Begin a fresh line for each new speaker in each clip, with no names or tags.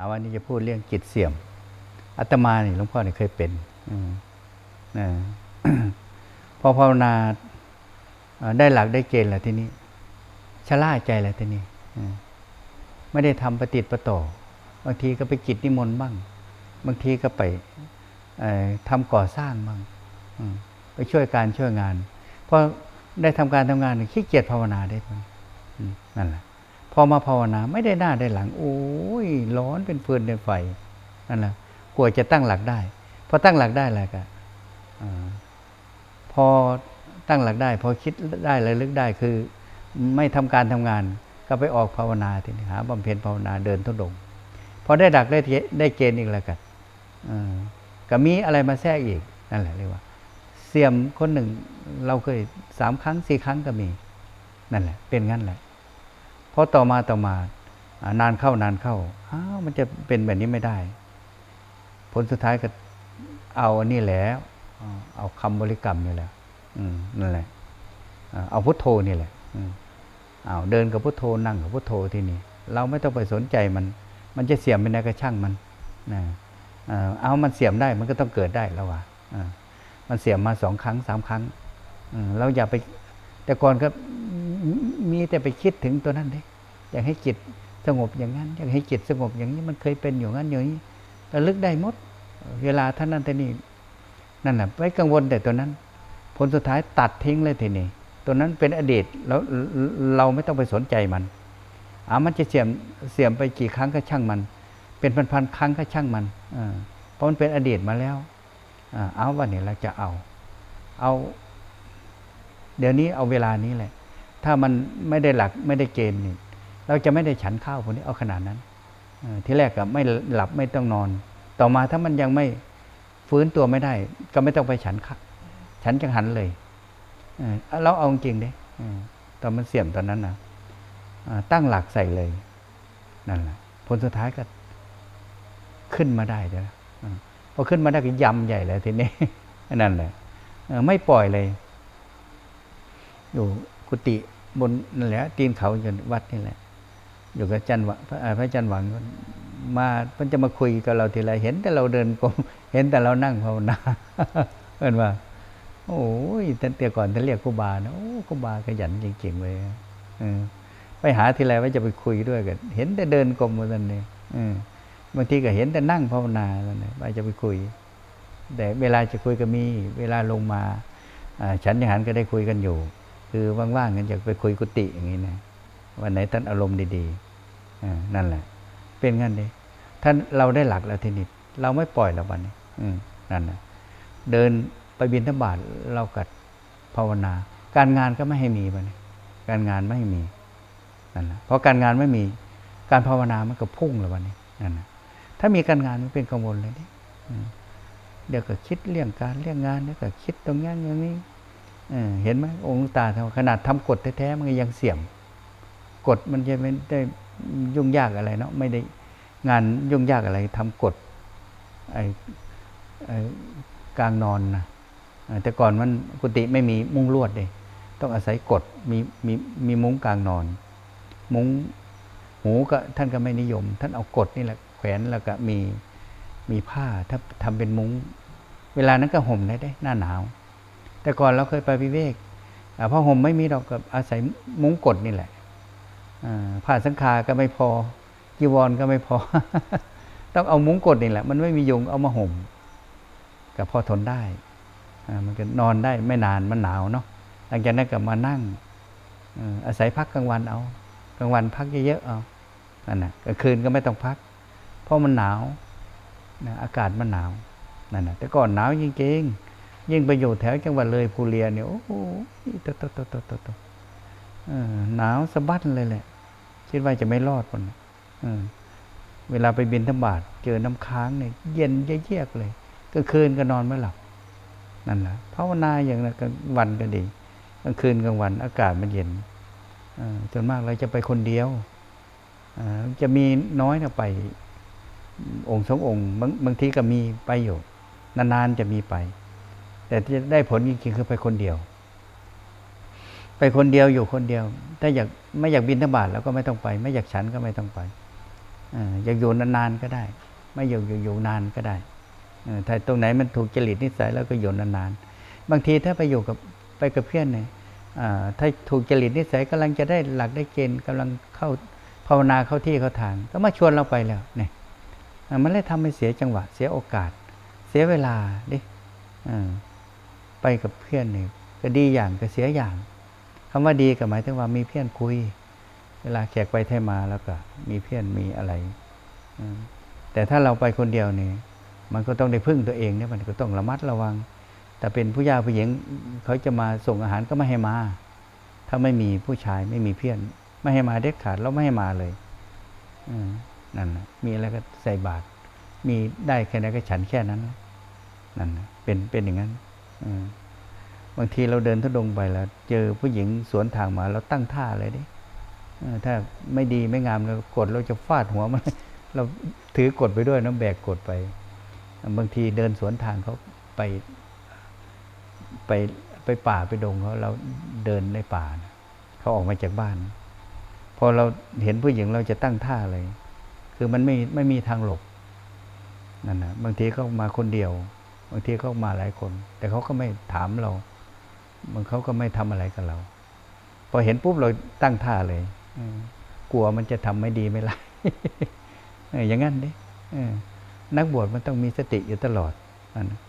อาวันนี้จะพูดเรื่องจิตเสื่อมอาตมานี่หลวงพ่อเนี่ยเคยเป็นอืมนะพอภาวนาได้หลักได้เกณฑ์แล้วทีนี้ชะล่าใจแล้วทีนี้ไม่ได้ทำปฏิติประต่อบางทีก็ไปกิจนิมนต์บ้าง บางทีก็ไปเอ่อทำก่อสร้างบ้างไปช่วยการช่วยงานพอได้ทำการทำงานเนี่ยขี้เกียจภาวนาได้ผลอืมนั่นแหละ พอมาภาวนาไม่ได้หน้าได้หลัง โอ้ยร้อนเป็นฟืนเป็นไฟนั่นแหละกลัวจะตั้งหลักได้พอตั้งหลักได้แล้วก็พอตั้งหลักได้ พอคิดได้ระลึกได้คือ ไม่ทำการทำงาน ก็ไปออกภาวนาทีนี้หาบำเพ็ญภาวนาเดินทุดงพอได้ดักได้เกได้เกณฑ์อีกแล้วกันก็มีอะไรมาแทรกอีกนั่นแหละเรียกว่าเสียมคนหนึ่งเราเคยสามครั้งสี่ครั้งก็มี นั่นแหละ เป็นงั้นแหละ พราะต่อมาต่อมาอนานเข้านานเข้าอ้าวมันจะเป็นแบบนี้ไม่ได้ ผลสุดท้ายก็เอาอันนี้แหล้วเอาคำบริกรรมนี่แหละนั่นแหละเอาพุทโธนี่แหละเอาเดินกับพุทโธนั่งกับพุทโธที่นี่ เราไม่ต้องไปสนใจมัน มันจะเสียมเป็นอะไรก็ช่างมันนะเอามันเสียมได้มันก็ต้องเกิดได้แล้ววะมันเสียมมาสองครั้งสามครั้งเราอย่าไป แต่ก่อนก็ มีแต่ไปคิดถึงตัวนั้นเด้อยากให้จิตสงบอย่างนั้น อยากให้จิตสงบอย่างนี้มันเคยเป็นอยู่งั้นอย่างนี้ระลึกได้หมด เวลาท่านนั้นแต่นี่นั่นแหละไม่กังวลแต่ตัวนั้น ผลสุดท้ายตัดทิ้งเลยทีนี้ตัวนั้นเป็นอดีตแล้วเราไม่ต้องไปสนใจมันอ่ามันจะเสื่อมเสื่อมไปกี่ครั้งก็ช่างมัน เป็นพันๆครั้งก็ช่างมันเพราะมันเป็นอดีตมาแล้วเอาวันนี้เราจะเอา เอา เดี๋ยวนี้เอาเวลานี้แหละ ถ้ามันไม่ได้หลักไม่ได้เกณฑ์นี่เราจะไม่ได้ฉันข้าวพวกนี้เอาขนาดนั้นที่แรกก็ไม่หลับไม่ต้องนอน ต่อมาถ้ามันยังไม่ฟื้นตัวไม่ได้ ก็ไม่ต้องไปฉันคักฉันจังหันเลยเราเอาจริงเด้ตอนมันเสี่ยมตอนนั้นนะตั้งหลักใส่เลยนั่นแหละผลสุดท้ายก็ขึ้นมาได้เด้อเออพอขึ้นมาได้ก็ยำใหญ่เลยทีนี้นั่นแหละไม่ปล่อยเลยอยู่ กุฏิบนนั่นแหละตีนเขาจนวัดนี่แหละ อยู่กับจันวะพระอ่าพระจันหวังก็มามันจะมาคุยกับเราทีไรเห็นแต่เราเดินกรมเห็นแต่เรานั่งภาวนาเอนว่า โอ้ยแต่เตียก่อนท่านเรียกครูบานะโอ้ครูบาขยันจริงๆเลยเอไปหาทีไรว่าจะไปคุยด้วยกันเห็นแต่เดินกรมมาสันเนี่ยบางทีก็เห็นแต่นั่งภาวนาสันเนี่ยว่าจะไปคุย แต่เวลาจะคุยก็มี เวลาลงมาอ่าฉันยังหันก็ได้คุยกันอยู่ คือว่างๆกันจะไปคุยกุฏิอย่างนี้นะวันไหนท่านอารมณ์ดีๆอนั่นแหละ เป็นงั้นดิท่านเราได้หลักแล้วทีนี้เราไม่ปล่อยแล้ววันนี้อืนั่นนะเดินไปบินทบาทเรากัดภาวนา การงานก็ไม่ให้มีวันนี้การงานไม่มีนั่นนะเพราะการงานไม่มีการภาวนามันก็พุ่งแล้ววันนี้นั่นนะถ้ามีการงานมันเป็นกังวลเลยดิอืมเดี๋ยวก็คิดเรื่องการเรื่องงานเดี๋ยวก็คิดตรงนั้นอย่างนี้ เห็นไหมองค์ตาขนาดทำกฎแท้ๆมันยังเสี่ยมกฎมันจะไม่ได้ยุ่งยากอะไรเนาะไม่ได้งานยุ่งยากอะไรทำกฎไอ้กลางนอนนะแต่ก่อนมันกุฏิไม่มีมุ้งลวดเลยต้องอาศัยกฎมีมีมีมุ้งกลางนอน มุ้งหูก็ท่านก็ไม่นิยม ท่านเอากฎนี่แหละแขวนแล้วก็มีมีผ้าถ้าทำเป็นมุ้ง เวลานั้นก็ห่มได้ได้หน้าหนาว แต่ก่อนเราเคยไปวิเวกอ่าผ้าห่มไม่มีดอกกับอาศัยมุ้งกดนี่แหละอ่าผ้าสังคาก็ไม่พอจีวรก็ไม่พอ ต้องเอามุ้งกดนี่แหละ มันไม่มียุงเอามาห่มก็พอทนได้มันก็นอนได้ไม่นานมันหนาวเนาะหลังจากนั้นก็มานั่งอาอาศัยพักกลางวันเอากลางวันพักเยอะๆเอานั่นนะกลางคืนก็ไม่ต้องพัก เพราะมันหนาวนะอากาศมันหนาวนั่นนะแต่ก่อนหนาวจริงๆ ยิ่งไปอยู่แถวจังหวัดเลยภูเรียเนี่ยโอ้โหตตตตตตเออหนาวสะบั้นเลยแหละ คิดว่าจะไม่รอดคนเออเวลาไปบินธบาตเจอน้ำค้างเนี่ยเย็นเยียกเลยกลางคืนก็นอนไม่หลับนั่นแหละภาวนาอย่างนั้นกลางวันก็ดีกลางคืนกลางวันอากาศมันเย็นจนมากเราจะไปคนเดียวจะมีน้อยนะไป องค์สององค์บางบางทีก็มีไปอยู่ นานๆจะมีไป แต่ที่จะได้ผลจริงๆคือไปคนเดียว ไปคนเดียวอยู่คนเดียว ถ้าอยากไม่อยากบินทบาทแล้วก็ไม่ต้องไป ไม่อยากฉันก็ไม่ต้องไปเอออยากอยู่นานๆก็ได้ ไม่อยู่อยู่อยู่นานก็ได้เออถ้าตรงไหนมันถูกจริตนิสัยแล้วก็อยู่นานๆบางทีถ้าไปอยู่กับไปกับเพื่อนเนี่ยอ่าถ้าถูกจริตนิสัยกำลังจะได้หลักได้เกณฑ์กำลังเข้าภาวนาเข้าที่เข้าทาง ก็มาชวนเราไปแล้วเนี่ยมันเลยทำให้เสียจังหวะ เสียโอกาส เสียเวลาดิเออ ไปกับเพื่อนเนี่ยก็ดีอย่างก็เสียอย่างคำว่าดีก็หมายถึงว่ามีเพื่อนคุย เวลาแขกไปไทยมาแล้วก็มีเพื่อนมีอะไร แต่ถ้าเราไปคนเดียวนี่มันก็ต้องได้พึ่งตัวเองเนี่ยมันก็ต้องระมัดระวัง แต่เป็นผู้ยาผู้หญิงเขาจะมาส่งอาหารก็ไม่ให้มา ถ้าไม่มีผู้ชายไม่มีเพื่อน ไม่ให้มาเด็ดขาดแล้วไม่ให้มาเลยนั่นนะมีอะไรก็ใส่บาตรมีได้แค่ไหนก็ฉันแค่นั้นนั่นนะเป็นเป็นอย่างนั้น บางทีเราเดินทุดงไปแล้ว เจอผู้หญิงสวนทางมาเราตั้งท่าเลยดิถ้าไม่ดีไม่งามเรากดเราจะฟาดหัวมันเราถือกดไปด้วยน้ำแบกกดไป บางทีเดินสวนทางเขาไปไปไปป่าไปดงเขาเราเดินในป่านะเขาออกมาจากบ้าน พอเราเห็นผู้หญิงเราจะตั้งท่าเลย คือมันไม่ไม่มีทางหลบนั่นนะบางทีเขามาคนเดียว บางทีเขามาหลายคน แต่เขาก็ไม่ถามเราบางเขาก็ไม่ทำอะไรกับเรา พอเห็นปุ๊บเราตั้งท่าเลยกลัวมันจะทำไม่ดีไม่ร้ายอย่างนั้นดินักบวชมันต้องมีสติอยู่ตลอดนั่นะ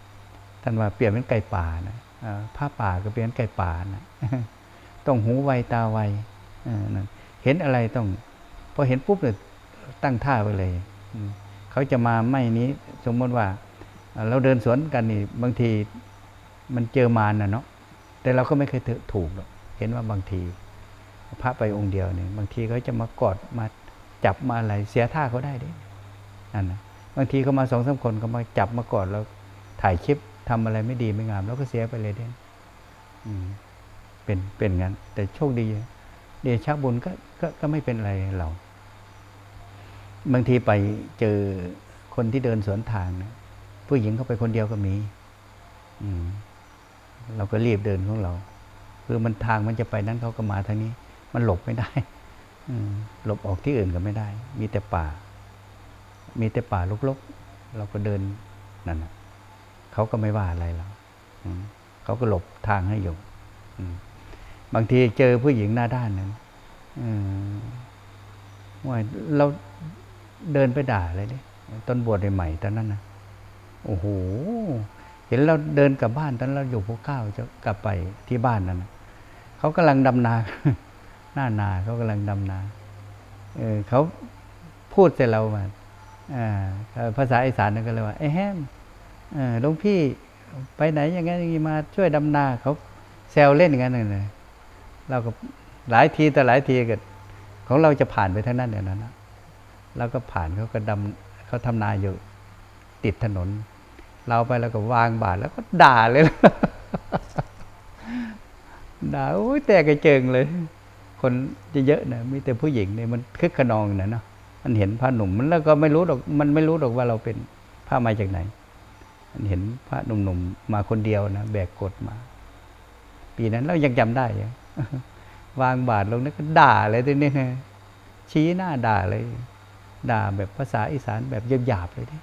ท่านว่าเปรียบเป็นไก่ป่านะผ้าป่าก็เปรียบเป็นไก่ป่านะต้องหูไวตาไวเออนั่นเห็นอะไรต้องพอเห็นปุ๊บเนี่ยตั้งท่าไปเลยเขาจะมาไม่นี้ สมมติว่า เราเดินสวนกันนี่บางทีมันเจอมารนะเนาะแต่เราก็ไม่เคยถูกหรอกเห็นว่าบางที พระไปองค์เดียวเนี่ยบางทีเขาจะมากอดมาจับมาอะไรเสียท่าเขาได้ดินั่นนะบางทีเขามาสองสามคนเขามาจับมากอดแล้วถ่ายคลิปทำอะไรไม่ดีไม่งาม แล้วก็เสียไปเลยเด่นเป็นเป็นงั้น แต่โชคดี เดชะบุญก็ก็ก็ไม่เป็นอะไรเรา บางทีไปเจอคนที่เดินสวนทางนะ ผู้หญิงเขาไปคนเดียวก็มีอืมเราก็รีบเดินของเรา คือมันทางมันจะไปนั้นเขาก็มาทางนี้ มันหลบไม่ได้อืหลบออกที่อื่นก็ไม่ได้ มีแต่ป่า มีแต่ป่ารกๆ เราก็เดินนั่นนะเขาก็ไม่ว่าอะไรเราอืเขาก็หลบทางให้อยู่บางทีเจอผู้หญิงหน้าด้านนั้นอืมว่าเราเดินไปด่าเลยดิต้นบวชใหม่ตอนนั้นนะ โอ้โห เห็นเราเดินกลับบ้านตอนเราอยู่ภูเก้าจะกลับไปที่บ้านนั่นเขากำลังดำนา หน้านาเขากำลังดำนาเออเขาพูดใส่เรามาอ่าภาษาอีสานนั่นก็เลยว่าไอ้แฮมออหลวงพี่ไปไหนอย่างนั้นอย่างนี้มาช่วยดำนาเขาแซวเล่นอย่างนั้นเลยเราก็หลายทีแต่หลายทีก็ของเราจะผ่านไปทางนั้นอย่างนั้นนะเราก็ผ่านเขาก็ดำเขาทำนาอยู่ติดถนน เราไปแล้วก็วางบาทแล้วก็ด่าเลยด่าโอ้ยแต่กระเจิงเลย คนเยอะๆนะมีแต่ผู้หญิงเนี่ยมันคึกขนองนะเนาะมันเห็นพระหนุ่มมันแล้วก็ไม่รู้หรอกมันไม่รู้หรอกว่าเราเป็นพระมาจากไหน มันเห็นพระหนุ่มๆมาคนเดียวนะแบกกดมา ปีนั้นเรายังจำได้ยังวางบาทลงนั้นก็ด่าเลยทีนี้นะชี้หน้าด่าเลย ด่าแบบภาษาอีสานแบบหยาบๆเลยที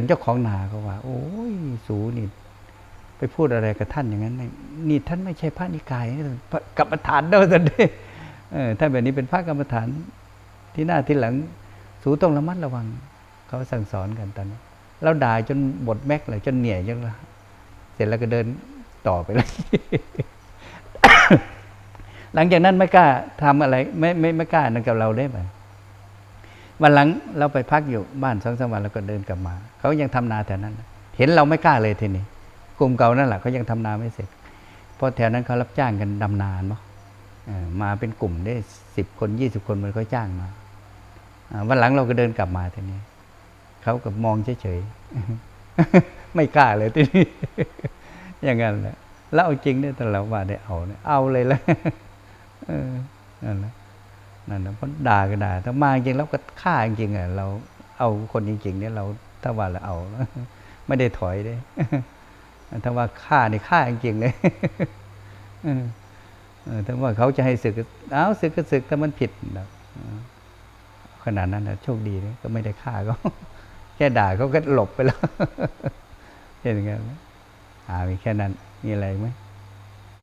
นเจ้าของนาเขาว่า โอ้ยสูนี่ไปพูดอะไรกับท่านอย่างนั้น นี่นี่ท่านไม่ใช่พระนิกายนะพระกรรมฐานเด้อสันเด้เออถ้าแบบนี้เป็นพระกรรมฐานที่หน้าที่หลัง สูต้องระมัดระวัง เขาสั่งสอนกันตอนนี้เราด่าจนบดแม็กเลยจนเหนื่อยจนละเสร็จแล้วก็เดินต่อไปเลยหลังจากนั้นไม่กล้าทำอะไร ไม่ไม่ไม่กล้านั่นกับเราได้ไหม วันหลังเราไปพักอยู่บ้านสองสามวันแล้วก็เดินกลับมา เขายังทำนาแถวนั้น เห็นเราไม่กล้าเลยทีนี้กลุ่มเก่านั่นแหละเขายังทำนาไม่เสร็จ เพราะแถวนั้นเขารับจ้างกันดำนาเนาะมาเป็นกลุ่มได้สิบคนยี่สิบคนมันเขาจ้างมาอ่าวันหลังเราก็เดินกลับมาทีนี้เขาก็มองเฉยๆไม่กล้าเลยทีนี้อย่างนั้นแหละแล้วเอาจริงเนี่ยแต่เราว่าได้เอาเนี่ยเอาเลยละเออนั่นแหละ นั่นนะเพราะด่าก็ด่าถ้ามาจริงแล้วก็ฆ่าจริงอะเราเอาคนจริงๆเนี่ยเราถ้าว่าเราเอา ไม่ได้ถอยเลยถ้าว่าฆ่านี่ฆ่าจริงเลยถ้าว่าเขาจะให้ศึกเอาศึกก็ศึกถ้ามันผิดนะขนาดนั้นนะโชคดีนะก็ไม่ได้ฆ่าก็แค่ด่าเขาก็หลบไปแล้วเห็นกันไหมอ่ามีแค่นั้นมีอะไรไหม